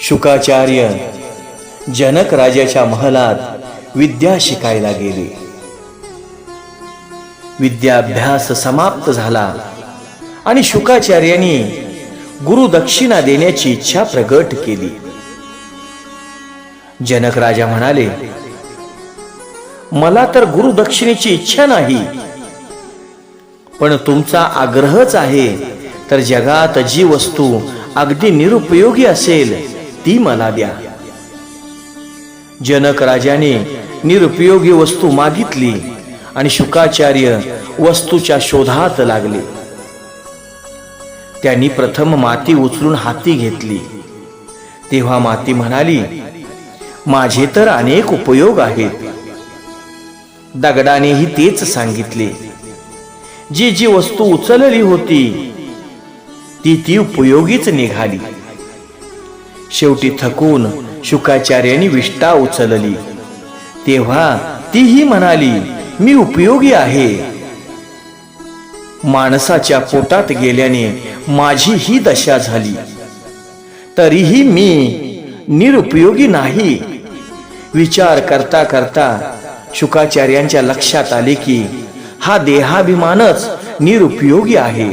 शुकाचार्य जनक राजाच्या महलात विद्या शिकायला गेले. विद्याभ्यास समाप्त झाला आणि शुकाचार्यांनी गुरु दक्षिणा देण्याची इच्छा प्रगट केली. जनक राजा म्हणाले मला तर गुरु दक्षिणेची इच्छा नाही पण तुमचा आग्रहच आहे तर जगात जी वस्तू अगदी निरुपयोगी असेल ती मला द्या. जनक राजाने निरुपयोगी वस्तू मागितली आणि शुकाचार्य वस्तूच्या शोधात लागले. त्यांनी प्रथम माती उचलून हाती घेतली. तेव्हा माती म्हणाली माझे तर अनेक उपयोग आहेत. दगडानेही तेच सांगितले जी जी वस्तू उचलली होती ती ती उपयोगीच निघाली. शेवटी थकून शुकाचार्यांनी विष्ठा उचलली. तेव्हा तीही म्हणाली मी उपयोगी आहे. माणसाच्या पोटात गेल्याने माझी ही दशा झाली. तरीही मी निरुपयोगी नाही. विचार करता करता शुकाचार्यांच्या लक्षात आले की हा देहाभिमानच निरुपयोगी आहे.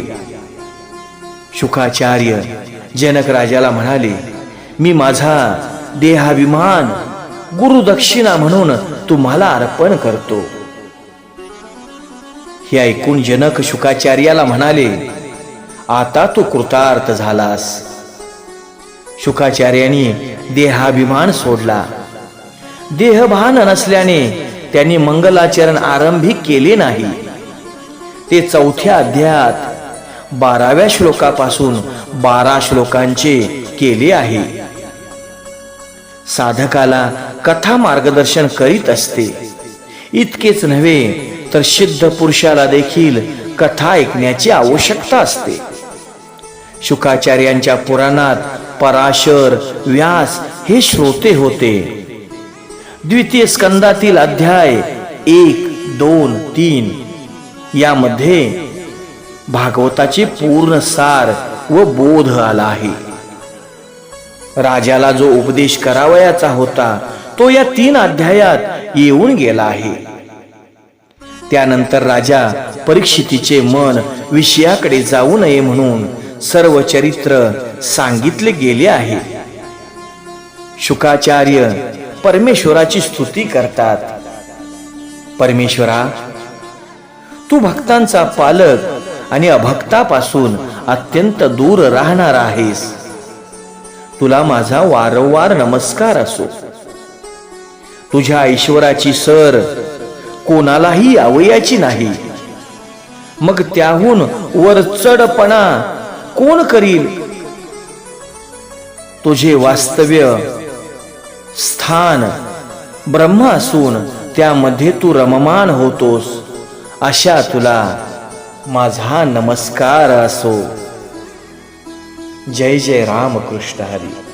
शुकाचार्य जनक राजाला म्हणाले मी माझा देहाभिमान गुरुदक्षिणा म्हणून तुम्हाला अर्पण करतो. हे ऐकून जनक शुकाचार्याला म्हणाले आता तू कृतार्थ झालास. शुकाचार्याने देहाभिमान सोडला. देहभान नसल्याने त्यांनी मंगलाचरण आरंभी केले नाही. ते चौथ्या अध्यायात बाराव्या श्लोकापासून बारा श्लोकांचे केले आहे. साधकाला कथा मार्गदर्शन करीत असते. इतकेच नव्हे तर सिद्ध पुरुषाला देखील कथा ऐकण्याची आवश्यकता असते. शुकाचार्यांच्या पुराणात पराशर व्यास हे श्रोते होते. द्वितीय स्कंदातील अध्याय एक दोन तीन यामध्ये भागवताचे पूर्ण सार व बोध आला आहे. राजाला जो उपदेश करावयाचा होता तो या तीन अध्यायात येऊन गेला आहे. त्यानंतर राजा परीक्षितीचे मन विषयाकडे जाऊ नये म्हणून सर्व चरित्र सांगितले गेले आहे. शुकाचार्य परमेश्वराची स्तुती करतात. परमेश्वरा तू भक्तांचा पालक आणि अभक्तापासून अत्यंत दूर राहणार आहेस. तुला माझा वारंवार नमस्कार असो. तुझ्या ऐश्वराची सर कोणालाही आवयाची नाही. मग त्याहून वरचढपणा कोण करील तुझे वास्तव्य स्थान ब्रह्म असून त्यामध्ये तू रममान होतोस. अशा तुला माझा नमस्कार असो. જય જય રામ કૃષ્ણ હરી